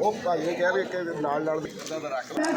ਉਹ ਭਾਈ ਨੇ ਕਿਹਾ ਵੀ ਇੱਕ ਨਾਲ ਨਾਲ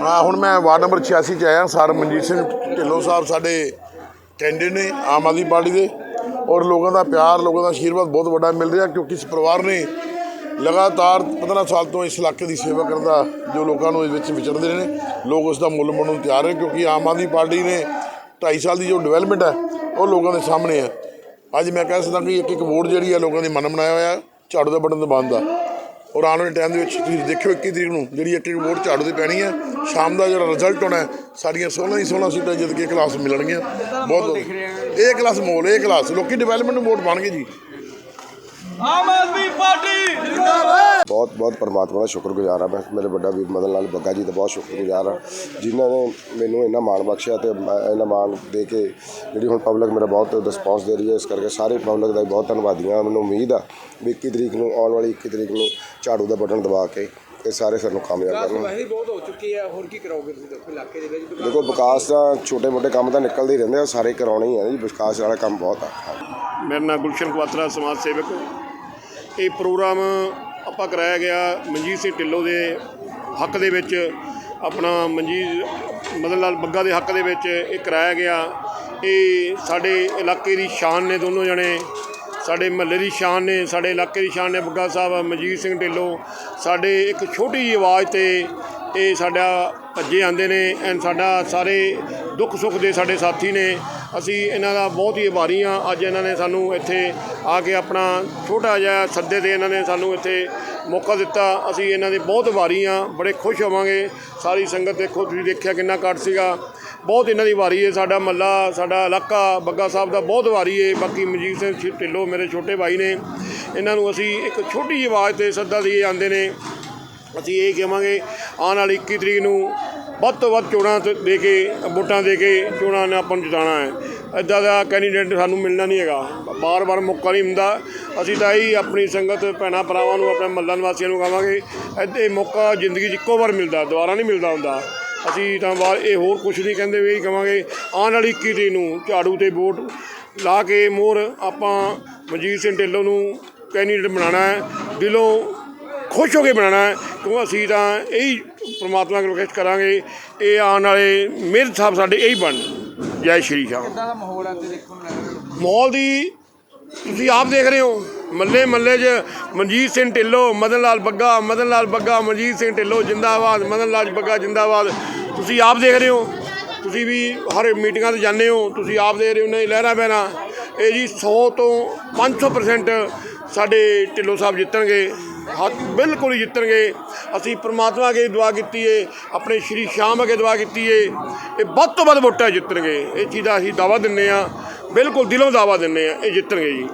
ਹਾਂ, ਹੁਣ ਮੈਂ ਵਾਰਡ ਨੰਬਰ 86 ਚ ਆਇਆ, ਸਰ ਮਨਜੀਤ ਸਿੰਘ ਢਿੱਲੋਂ ਸਾਹਿਬ ਸਾਡੇ ਕੈਂਡੀਡੇਟ ਨੇ, ਆਮ ਆਦਮੀ ਪਾਰਟੀ ਦੇ। ਔਰ ਲੋਕਾਂ ਦਾ ਪਿਆਰ, ਲੋਕਾਂ ਦਾ ਆਸ਼ੀਰਵਾਦ ਬਹੁਤ ਵੱਡਾ ਮਿਲ ਰਿਹਾ, ਕਿਉਂਕਿ ਇਸ ਪਰਿਵਾਰ ਨੇ ਲਗਾਤਾਰ 15 ਸਾਲ ਤੋਂ ਇਸ ਇਲਾਕੇ ਦੀ ਸੇਵਾ ਕਰਦਾ ਜੋ ਲੋਕਾਂ ਨੂੰ ਇਸ ਵਿੱਚ ਵਿਚਰਦੇ ਨੇ, ਲੋਕ ਉਸ ਦਾ ਮੁੱਲ ਮੰਨਣ ਨੂੰ ਤਿਆਰ ਨੇ, ਕਿਉਂਕਿ ਆਮ ਆਦਮੀ ਪਾਰਟੀ ਨੇ 2.5 ਸਾਲ ਦੀ ਜੋ ਡਿਵੈਲਪਮੈਂਟ ਹੈ, ਉਹ ਲੋਕਾਂ ਦੇ ਸਾਹਮਣੇ ਹੈ। ਅੱਜ ਮੈਂ ਕਹਿ ਸਕਦਾ ਕਿ ਇੱਕ ਇੱਕ ਵੋਟ ਜਿਹੜੀ ਆ ਲੋਕਾਂ ਦੀ ਮਨ ਬਣਾਇਆ ਹੋਇਆ, ਝਾੜੂ ਦਾ ਬਟਨ ਦਬਾਉਣ ਦਾ। ਔਰ ਆਉਣ ਵਾਲੇ ਟਾਈਮ ਦੇ ਵਿੱਚ ਤੁਸੀਂ ਦੇਖਿਓ 21 ਤਰੀਕ ਨੂੰ ਜਿਹੜੀ ਇੱਕ ਇੱਕ ਵੋਟ ਝਾੜੂ ਦੀ ਪੈਣੀ ਹੈ ਸ਼ਾਮ ਦਾ ਜਿਹੜਾ ਰਿਜ਼ਲਟ ਹੋਣਾ, ਸਾਡੀਆਂ 16 ਹੀ 16 ਸੀਟਾਂ ਜਿੱਤ ਕੇ ਕਲਾਸ ਮਿਲਣਗੀਆਂ। ਬਹੁਤ ਇਹ ਕਲਾਸ ਮੋਲ, ਇਹ ਕਲਾਸ ਲੋਕੀ ਡਿਵੈਲਪਮੈਂਟ ਨੂੰ ਵੋਟ ਪਾਣਗੇ ਜੀ। ਆਮ ਬਹੁਤ ਬਹੁਤ ਪਰਮਾਤਮਾ ਦਾ ਸ਼ੁਕਰਗੁਜ਼ਾਰ ਹਾਂ। ਮੈਂ ਮੇਰੇ ਵੱਡਾ ਵੀਰ ਮਦਨ ਲਾਲ ਬੱਗਾ ਜੀ ਦਾ ਬਹੁਤ ਸ਼ੁਕਰਗੁਜ਼ਾਰ ਹਾਂ ਜਿਨ੍ਹਾਂ ਨੇ ਮੈਨੂੰ ਇੰਨਾ ਮਾਣ ਬਖਸ਼ਿਆ ਤੇ ਮੈਂ ਇੰਨਾ ਮਾਣ ਦੇ ਕੇ ਜਿਹੜੀ ਹੁਣ ਪਬਲਿਕ ਮੇਰਾ ਬਹੁਤ ਰਿਸਪੌਂਸ ਦੇ ਰਹੀ ਹੈ ਇਸ ਕਰਕੇ ਸਾਰੇ ਪਬਲਿਕ ਦਾ ਬਹੁਤ ਧੰਨਵਾਦੀ ਹਾਂ। ਮੈਨੂੰ ਉਮੀਦ ਆ ਵੀ 21 ਤਰੀਕ ਨੂੰ ਆਉਣ ਵਾਲੀ 21 ਤਰੀਕ ਨੂੰ ਝਾੜੂ ਦਾ ਬਟਨ ਦਬਾ ਕੇ ਇਹ ਸਾਰੇ ਸਾਨੂੰ ਕਾਮਯਾਬ ਕਰਨਗੇ। ਵੈਸੇ ਬਹੁਤ ਹੋ ਚੁੱਕੀ ਹੈ ਹੋਰ ਕੀ ਕਰਾਓਗੇ ਤੁਸੀਂ ਦੇਖੋ ਇਲਾਕੇ ਦੇ ਵਿੱਚ ਦੇਖੋ ਵਿਕਾਸ ਦਾ ਛੋਟੇ ਮੋਟੇ ਕੰਮ ਤਾਂ ਨਿਕਲਦੇ ਹੀ ਰਹਿੰਦੇ ਆ ਸਾਰੇ ਕਰਾਉਣੇ ਹੀ ਆ ਜੀ ਵਿਕਾਸ ਵਾਲਾ ਕੰਮ ਬਹੁਤ ਆ। ਮੇਰਾ ਨਾਮ ਗੁਲਸ਼ਨ ਕੁਆਤਰਾ ਸਮਾਜ ਸੇਵਕ। ਇਹ ਪ੍ਰੋਗਰਾਮ ਆਪਾਂ ਕਰਾਇਆ ਗਿਆ ਮਨਜੀਤ ਸਿੰਘ ਢਿੱਲੋਂ ਦੇ ਹੱਕ ਦੇ ਵਿੱਚ, ਆਪਣਾ ਮਨਜੀਤ, ਮਦਨ ਲਾਲ ਬੱਗਾ ਦੇ ਹੱਕ ਦੇ ਵਿੱਚ ਇਹ ਕਰਾਇਆ ਗਿਆ। ਇਹ ਸਾਡੇ ਇਲਾਕੇ ਦੀ ਸ਼ਾਨ ਨੇ ਦੋਨੋਂ ਜਣੇ। ਸਾਡੇ ਮਹੱਲੇ ਦੀ ਸ਼ਾਨ ਨੇ, ਸਾਡੇ ਇਲਾਕੇ ਦੀ ਸ਼ਾਨ ਨੇ ਬੱਗਾ ਸਾਹਿਬ, ਮਨਜੀਤ ਸਿੰਘ ਢਿੱਲੋਂ। ਸਾਡੇ ਇੱਕ ਛੋਟੀ ਜਿਹੀ ਆਵਾਜ਼ ਤੇ ਇਹ ਸਾਡਾ ਭੱਜੇ ਆਂਦੇ ਨੇ ਐਂਡ ਸਾਡਾ ਸਾਰੇ ਦੁੱਖ ਸੁੱਖ ਦੇ ਸਾਡੇ ਸਾਥੀ ਨੇ। ਅਸੀਂ ਇਹਨਾਂ ਦਾ ਬਹੁਤ ਹੀ ਆਭਾਰੀ ਹਾਂ। ਅੱਜ ਇਹਨਾਂ ਨੇ ਸਾਨੂੰ ਇੱਥੇ ਆ ਕੇ ਆਪਣਾ ਛੋਟਾ ਜਿਹਾ ਸੱਦੇ ਤੇ ਇਹਨਾਂ ਨੇ ਸਾਨੂੰ ਇੱਥੇ ਮੌਕਾ ਦਿੱਤਾ। ਅਸੀਂ ਇਹਨਾਂ ਦੇ ਬਹੁਤ ਵਾਰੀ ਹਾਂ ਬੜੇ ਖੁਸ਼ ਹੋਵਾਂਗੇ। ਸਾਰੀ ਸੰਗਤ ਦੇਖੋ, ਤੁਸੀਂ ਦੇਖਿਆ ਕਿੰਨਾ ਕੱਟ ਸੀਗਾ। ਬਹੁਤ ਇਹਨਾਂ ਦੀ ਵਾਰੀ ਹੈ ਸਾਡਾ ਮੱਲਾ, ਸਾਡਾ ਇਲਾਕਾ, ਬੱਗਾ ਸਾਹਿਬ ਦਾ ਬਹੁਤ ਵਾਰੀ ਹੈ ਬਾਕੀ ਮਨਜੀਤ ਸਿੰਘ ਛੀ- ਢਿੱਲੋਂ ਮੇਰੇ ਛੋਟੇ ਭਾਈ ਨੇ। ਇਹਨਾਂ ਨੂੰ ਅਸੀਂ ਇੱਕ ਛੋਟੀ ਜਿਹੀ ਆਵਾਜ਼ ਤੇ ਸੱਦਾ ਦਈਏ ਆਂਦੇ ਨੇ। ਅਸੀਂ ਇਹ ਕਹਾਂਗੇ, ਆਉਣ ਵਾਲੀ 21 ਤਰੀਕ ਨੂੰ ਵੱਧ ਤੋਂ ਵੱਧ ਚੋਣਾਂ ਤੇ ਦੇ ਕੇ, ਵੋਟਾਂ ਦੇ ਕੇ ਚੋਣਾਂ ਨੇ ਆਪਾਂ ਨੂੰ ਜਿਤਾਉਣਾ ਹੈ। ਇੱਦਾਂ ਦਾ ਕੈਂਡੀਡੇਟ ਸਾਨੂੰ ਮਿਲਣਾ ਨਹੀਂ ਹੈਗਾ। ਬਾਰ-ਬਾਰ ਮੌਕਾ ਨਹੀਂ ਹੁੰਦਾ ਅਸੀਂ ਤਾਂ ਇਹੀ ਆਪਣੀ ਸੰਗਤ ਭੈਣਾਂ ਭਰਾਵਾਂ ਨੂੰ ਆਪਣੇ ਮੱਲਾਂ ਨਿਵਾਸੀਆਂ ਨੂੰ ਕਹਾਂਗੇ ਇੱਥੇ ਮੌਕਾ ਜ਼ਿੰਦਗੀ 'ਚ ਇੱਕੋ ਵਾਰ ਮਿਲਦਾ ਦੁਬਾਰਾ ਨਹੀਂ ਮਿਲਦਾ ਹੁੰਦਾ। ਅਸੀਂ ਤਾਂ ਬਾਹਰ ਇਹ ਹੋਰ ਕੁਝ ਨਹੀਂ ਕਹਿੰਦੇ ਵੀ ਇਹੀ ਕਹਾਂਗੇ ਆਉਣ ਵਾਲੀ 21 ਤਰੀਕ ਨੂੰ ਝਾੜੂ ਤੇ ਵੋਟ ਲਾ ਕੇ ਮੋਹਰ ਆਪਾਂ ਮਨਜੀਤ ਸਿੰਘ ਢਿੱਲੋਂ ਨੂੰ ਕੈਂਡੀਡੇਟ ਬਣਾਉਣਾ ਹੈ ਦਿਲੋਂ ਖੁਸ਼ ਹੋ ਕੇ ਬਣਾਉਣਾ ਹੈ ਕਿਉਂ ਅਸੀਂ ਤਾਂ ਇਹੀ ਪ੍ਰਮਾਤਮਾ ਕੋਲ ਰਿਕਵੈਸਟ ਕਰਾਂਗੇ ਇਹ ਆਉਣ ਵਾਲੇ ਮਿਹਰ ਸਾਹਿਬ ਸਾਡੇ ਇਹੀ ਬਣ ਜੈ ਸ਼੍ਰੀ ਰਾਮ। ਕਿੱਦਾਂ ਦਾ ਮਾਹੌਲ ਹੈ ਤੇ ਦੇਖਣ ਨੂੰ ਲੱਗ ਰਿਹਾ? ਮਾਹੌਲ ਦੀ ਤੁਸੀਂ ਆਪ ਦੇਖ ਰਹੇ ਹੋ, ਮੱਲੇ ਮੱਲੇ 'ਚ ਮਨਜੀਤ ਸਿੰਘ ਢਿੱਲੋਂ, ਮਦਨ ਲਾਲ ਬੱਗਾ, ਮਦਨ ਲਾਲ ਬੱਗਾ, ਮਨਜੀਤ ਸਿੰਘ ਢਿੱਲੋਂ, ਜਿੰਦਾਬਾਦ, ਮਦਨ ਲਾਲ ਬੱਗਾ, ਜਿੰਦਾਬਾਦ। ਤੁਸੀਂ ਆਪ ਦੇਖ ਰਹੇ ਹੋ, ਤੁਸੀਂ ਵੀ ਹਰ ਮੀਟਿੰਗਾਂ ਤੇ ਜਾਂਦੇ ਹੋ, ਤੁਸੀਂ ਆਪ ਦੇਖ ਰਹੇ ਹੋ, ਨਹੀਂ, ਲਹਿਰਾ ਬਹਿਣਾ। ਇਹ ਜੀ 100 ਤੋਂ 500% ਸਾਡੇ ਢਿੱਲੋਂ ਸਾਹਿਬ ਜਿੱਤਣਗੇ, ਹੱਥ ਬਿਲਕੁਲ ਹੀ ਜਿੱਤਣਗੇ। ਅਸੀਂ ਪ੍ਰਮਾਤਮਾ ਅੱਗੇ ਦੁਆ ਕੀਤੀ ਏ, ਆਪਣੇ ਸ਼੍ਰੀ ਸ਼ਾਮ ਅੱਗੇ ਦੁਆ ਕੀਤੀ ਏ। ਇਹ ਵੱਧ ਤੋਂ ਵੱਧ ਵੋਟਾਂ ਜਿੱਤਣਗੇ। ਇਹ ਚੀਜ਼ ਦਾ ਅਸੀਂ ਦਾਵਾ ਦਿੰਨੇ ਆ ਬਿਲਕੁਲ ਦਿਲੋਂ ਦਾਵਾ ਦਿੰਦੇ ਆ ਇਹ ਜਿੱਤਣਗੇ ਜੀ।